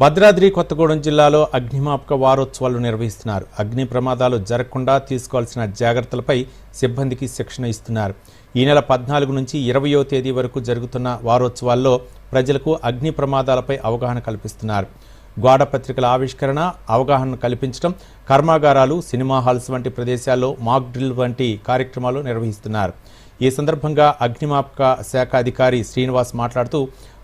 భద్రాద్రి కొత్తగూడెం జిల్లాలో అగ్నిమాపక వారోత్సవాలు నిర్వహిస్తున్నారు. అగ్ని ప్రమాదాలు జరగకుండా తీసుకోవాల్సిన జాగ్రత్తలపై సిబ్బందికి శిక్షణ ఇస్తున్నారు. ఈ నెల పద్నాలుగు నుంచి ఇరవయో తేదీ వరకు జరుగుతున్న వారోత్సవాల్లో ప్రజలకు అగ్ని ప్రమాదాలపై అవగాహన కల్పిస్తున్నారు. గోడ పత్రికల ఆవిష్కరణ అవగాహన కల్పించడం కర్మాగారాలు సినిమా హాల్స్ వంటి ప్రదేశాల్లో మాక్ డ్రిల్ వంటి కార్యక్రమాలు నిర్వహిస్తున్నారు. ఈ సందర్భంగా అగ్నిమాపక శాఖ అధికారి శ్రీనివాస్ మాట్లాడుతూ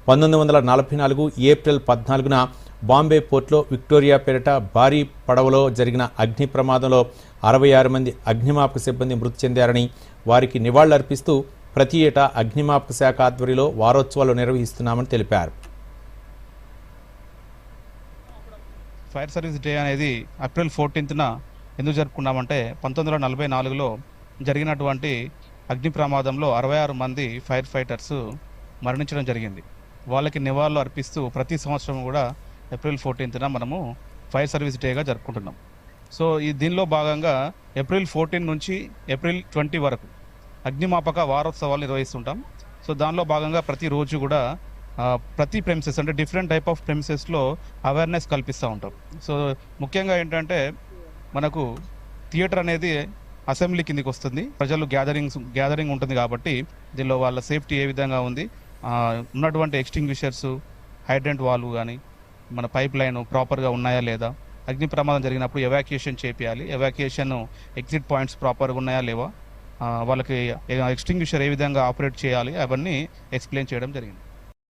పంతొమ్మిది వందల నలభై నాలుగు ఏప్రిల్ పద్నాలుగున బాంబే పోర్ట్లో విక్టోరియా పేరిట భారీ పడవలో జరిగిన అగ్ని ప్రమాదంలో అరవై ఆరు మంది అగ్నిమాపక సిబ్బంది మృతి చెందారని వారికి నివాళులర్పిస్తూ ప్రతి ఏటా అగ్నిమాపక శాఖ ఆధ్వర్యంలో వారోత్సవాలు నిర్వహిస్తున్నామని తెలిపారు. ఫైర్ సర్వీస్ డే అనేది ఏప్రిల్ ఫోర్టీన్త్న ఎందుకు జరుపుకున్నామంటే పంతొమ్మిది వందల నలభై నాలుగులో జరిగినటువంటి అగ్ని ప్రమాదంలో అరవై ఆరు మంది ఫైర్ ఫైటర్స్ మరణించడం జరిగింది. వాళ్ళకి నివాళులు అర్పిస్తూ ప్రతి సంవత్సరం కూడా ఏప్రిల్ ఫోర్టీన్త్న మనము ఫైర్ సర్వీస్ డేగా జరుపుకుంటున్నాం. సో ఈ దీనిలో భాగంగా ఏప్రిల్ ఫోర్టీన్ నుంచి ఏప్రిల్ ట్వంటీ వరకు అగ్నిమాపక వారోత్సవాలు నిర్వహిస్తుంటాం. సో దానిలో భాగంగా ప్రతిరోజు కూడా ప్రతి ప్రెమిసెస్ అంటే డిఫరెంట్ టైప్ ఆఫ్ ప్రెమిసెస్లో అవేర్నెస్ కల్పిస్తూ ఉంటాం. సో ముఖ్యంగా ఏంటంటే మనకు థియేటర్ అనేది అసెంబ్లీ కిందికి వస్తుంది. ప్రజలు గ్యాదరింగ్స్ గ్యాదరింగ్ ఉంటుంది కాబట్టి దీనిలో వాళ్ళ సేఫ్టీ ఏ విధంగా ఉంది. ఉన్నటువంటి ఎక్స్టింగ్విషర్స్ హైడ్రెంట్ వాల్వ్ కానీ మన పైప్ లైన్ ప్రాపర్గా ఉన్నాయా లేదా? అగ్ని ప్రమాదం జరిగినప్పుడు ఎవాక్యుయేషన్ చేపియాలి. ఎవాక్యుయేషన్ ఎగ్జిట్ పాయింట్స్ ప్రాపర్గా ఉన్నాయా లేవా? వాళ్ళకి ఎక్స్టింగ్విషర్ ఏ విధంగా ఆపరేట్ చేయాలి? అవన్నీ ఎక్స్ప్లెయిన్ చేయడం జరిగింది.